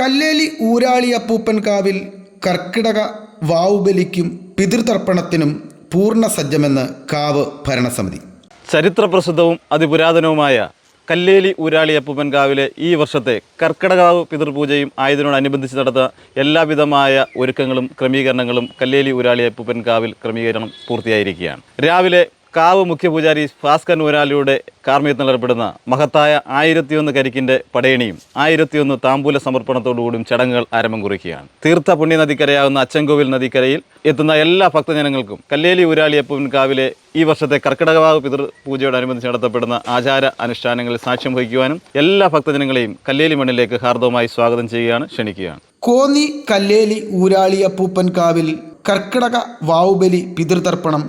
കല്ലേലി ഊരാളി അപ്പൂപ്പൻ കാവിൽ കർക്കിടക വാവുബലിക്കും പിതൃതർപ്പണത്തിനും പൂർണ സജ്ജമെന്ന് കാവ് ഭരണസമിതി. ചരിത്രപ്രസിദ്ധവും അതിപുരാതനവുമായ കല്ലേലി ഊരാളി അപ്പൂപ്പൻകാവിലെ ഈ വർഷത്തെ കർക്കിടകാവ് പിതൃപൂജയും ആയതിനോടനുബന്ധിച്ച് നടത്ത എല്ലാവിധമായ ഒരുക്കങ്ങളും ക്രമീകരണങ്ങളും കല്ലേലി ഊരാളി അപ്പൂപ്പൻകാവിൽ ക്രമീകരണം പൂർത്തിയായിരിക്കുകയാണ്. രാവിലെ കാവ് മുഖ്യപൂജാരി ഭാസ്കർ ഊരാലിയുടെ കാർമ്മികത്തിൽ ഏർപ്പെടുന്ന മഹത്തായ ആയിരത്തിയൊന്ന് കരിക്കിന്റെ പടയണിയും ആയിരത്തിയൊന്ന് താമ്പൂല സമർപ്പണത്തോടുകൂടിയും ചടങ്ങുകൾ ആരംഭം കുറിക്കുകയാണ്. തീർത്ഥ പുണ്യ നദിക്കരയാവുന്ന അച്ചൻകോവിൽ നദിക്കരയിൽ എത്തുന്ന എല്ലാ ഭക്തജനങ്ങൾക്കും കല്ലേലി ഊരാളിയപ്പൻ കാവിലെ ഈ വർഷത്തെ കർക്കിടകവാവ് പിതൃ പൂജയോടനുബന്ധിച്ച് നടത്തപ്പെടുന്ന ആചാര അനുഷ്ഠാനങ്ങളിൽ സാക്ഷ്യം വഹിക്കുവാനും എല്ലാ ഭക്തജനങ്ങളെയും കല്ലേലി മണ്ണിലേക്ക് ഹാർദവമായി സ്വാഗതം ചെയ്യുകയാണ് ക്ഷണിക്കുകയാണ്. കോന്നി കല്ലേലി ഊരാളി അപ്പൂപ്പൻ കാവിൽ കർക്കിടക വാവുബലി പിതൃതർപ്പണം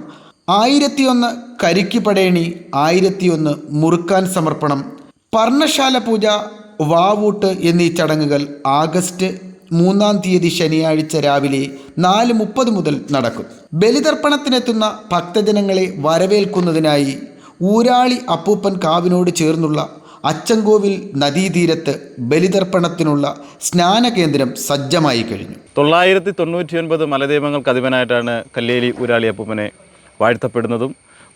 ആയിരത്തിയൊന്ന് കരിക്ക് പടയണി ആയിരത്തിയൊന്ന് മുറുക്കാൻ സമർപ്പണം പർണശാല പൂജ വാവൂട്ട് എന്നീ ചടങ്ങുകൾ ആഗസ്റ്റ് മൂന്നാം തീയതി ശനിയാഴ്ച രാവിലെ നാല് മുപ്പത് മുതൽ നടക്കും. ബലിതർപ്പണത്തിനെത്തുന്ന ഭക്തജനങ്ങളെ വരവേൽക്കുന്നതിനായി ഊരാളി അപ്പൂപ്പൻ കാവിനോട് ചേർന്നുള്ള അച്ചങ്കോവിൽ നദീതീരത്ത് ബലിതർപ്പണത്തിനുള്ള സ്നാനകേന്ദ്രം സജ്ജമായി കഴിഞ്ഞു. തൊള്ളായിരത്തി തൊണ്ണൂറ്റി ഒൻപത് മലദൈവങ്ങൾക്ക് അധിപനായിട്ടാണ് കല്ലേലി ഊരാളി അപ്പൂപ്പനെ വാഴ്ത്തപ്പെടുന്നതും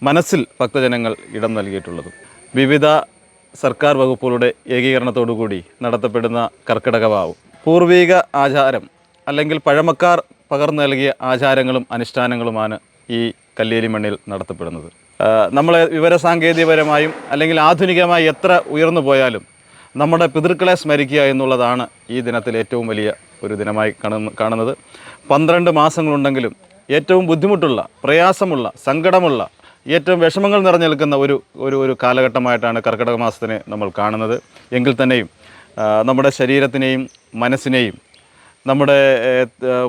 മനസ്സിൽ ഭക്തജനങ്ങൾ ഇടം നൽകിയിട്ടുള്ളതും. വിവിധ സർക്കാർ വകുപ്പുകളുടെ ഏകീകരണത്തോടുകൂടി നടത്തപ്പെടുന്ന കർക്കിടകവാവും പൂർവീക ആചാരം അല്ലെങ്കിൽ പഴമക്കാർ പകർന്നു നൽകിയ ആചാരങ്ങളും അനുഷ്ഠാനങ്ങളുമാണ് ഈ കല്ലേലി മണ്ണിൽ നടത്തപ്പെടുന്നത്. നമ്മളെ വിവരസാങ്കേതികപരമായും അല്ലെങ്കിൽ ആധുനികമായി എത്ര ഉയർന്നു പോയാലും നമ്മുടെ പിതൃക്കളെ സ്മരിക്കുക എന്നുള്ളതാണ് ഈ ദിനത്തിൽ ഏറ്റവും വലിയ ഒരു ദിനമായി കാണുന്ന കാണുന്നത്. പന്ത്രണ്ട് മാസങ്ങളുണ്ടെങ്കിലും ഏറ്റവും ബുദ്ധിമുട്ടുള്ള പ്രയാസമുള്ള സങ്കടമുള്ള ഏറ്റവും വിഷമങ്ങൾ നിറഞ്ഞു നിൽക്കുന്ന ഒരു ഒരു ഒരു കാലഘട്ടമായിട്ടാണ് കർക്കിടക മാസത്തിനെ നമ്മൾ കാണുന്നത്. എങ്കിൽ തന്നെയും നമ്മുടെ ശരീരത്തിനെയും മനസ്സിനെയും നമ്മുടെ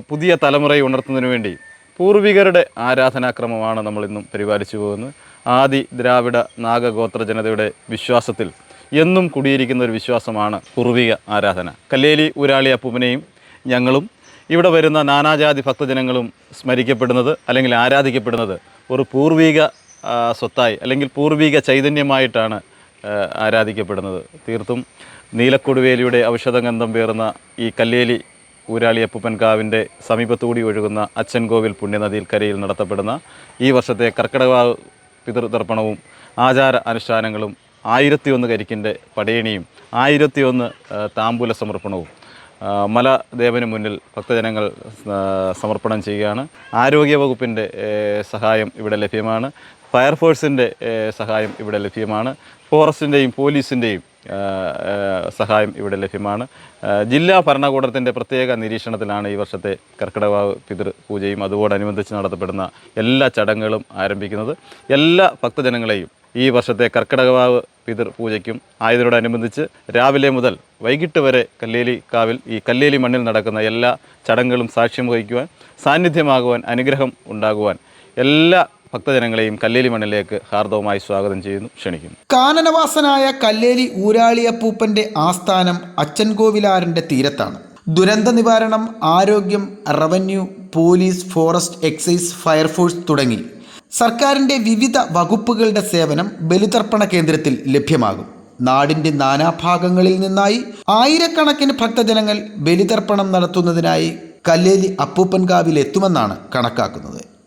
പുതിയ തലമുറയെ ഉണർത്തുന്നതിന് വേണ്ടി പൂർവികരുടെ ആരാധനാക്രമമാണ് നമ്മളിന്നും പരിപാലിച്ചു പോകുന്നത്. ആദി ദ്രാവിഡ നാഗഗോത്ര ജനതയുടെ വിശ്വാസത്തിൽ എന്നും കുടിയിരിക്കുന്ന ഒരു വിശ്വാസമാണ് പൂർവിക ആരാധന. കല്ലേലി ഊരാളി അപ്പൂപ്പനെയും ഞങ്ങളും ഇവിടെ വരുന്ന നാനാജാതി ഭക്തജനങ്ങളും സ്മരിക്കപ്പെടുന്നത് അല്ലെങ്കിൽ ആരാധിക്കപ്പെടുന്നത് ഒരു പൂർവീക സ്വത്തായി അല്ലെങ്കിൽ പൂർവീക ചൈതന്യമായിട്ടാണ് ആരാധിക്കപ്പെടുന്നത്. തീർത്തും നീലക്കൊടുവേലിയുടെ ഔഷധഗന്ധം പേറുന്ന ഈ കല്ലേലി ഊരാളി അപ്പുപ്പൻകാവിന്റെ സമീപത്തുകൂടി ഒഴുകുന്ന അച്ഛൻകോവിൽ പുണ്യനദിയിൽ കരയിൽ നടത്തപ്പെടുന്ന ഈ വർഷത്തെ കർക്കിടകാവ് പിതൃതർപ്പണവും ആചാര അനുഷ്ഠാനങ്ങളും ആയിരത്തിയൊന്ന് കരിക്കിന്റെ പടയണിയും ആയിരത്തിയൊന്ന് ഒന്ന് താമ്പൂല സമർപ്പണവും മലദേവന് മുന്നിൽ ഭക്തജനങ്ങൾ സമർപ്പണം ചെയ്യുകയാണ്. ആരോഗ്യവകുപ്പിന്റെ സഹായം ഇവിടെ ലഭ്യമാണ്. ഫയർഫോഴ്സിന്റെ സഹായം ഇവിടെ ലഭ്യമാണ്. ഫോറസ്റ്റിന്റെയും പോലീസിന്റെയും സഹായം ഇവിടെ ലഭ്യമാണ്. ജില്ലാ ഭരണകൂടത്തിന്റെ പ്രത്യേക നിരീക്ഷണത്തിലാണ് ഈ വർഷത്തെ കർക്കിടവാവ് പിതൃ പൂജയും അതോടനുബന്ധിച്ച് നടത്തപ്പെടുന്ന എല്ലാ ചടങ്ങുകളും ആരംഭിക്കുന്നത്. എല്ലാ ഭക്തജനങ്ങളെയും ഈ വർഷത്തെ കർക്കിടകവാവ് പിതൃ പൂജയ്ക്കും ആയതിനോടനുബന്ധിച്ച് രാവിലെ മുതൽ വൈകിട്ട് വരെ കല്ലേലി കാവിൽ ഈ കല്ലേലി മണ്ണിൽ നടക്കുന്ന എല്ലാ ചടങ്ങുകളും സാക്ഷ്യം വഹിക്കുവാൻ സാന്നിധ്യമാകുവാൻ അനുഗ്രഹം ഉണ്ടാകുവാൻ എല്ലാ ഭക്തജനങ്ങളെയും കല്ലേലി മണ്ണിലേക്ക് ഹാർദവമായി സ്വാഗതം ചെയ്യുന്നു. ക്ഷണിക്കുന്നു. കാനനവാസനായ കല്ലേലി ഊരാളിയപ്പൂപ്പന്റെ ആസ്ഥാനം അച്ചൻകോവിലാറിന്റെ തീരത്താണ്. ദുരന്ത നിവാരണം ആരോഗ്യം revenue police forest excise fire force തുടങ്ങി സർക്കാരിന്റെ വിവിധ വകുപ്പുകളുടെ സേവനം ബലിതർപ്പണ കേന്ദ്രത്തിൽ ലഭ്യമാകും. നാടിന്റെ നാനാഭാഗങ്ങളിൽ നിന്നായി ആയിരക്കണക്കിന് ഭക്തജനങ്ങൾ ബലിതർപ്പണം നടത്തുന്നതിനായി കല്ലേലി അപ്പൂപ്പൻകാവിൽ എത്തുമെന്നാണ് കണക്കാക്കുന്നത്.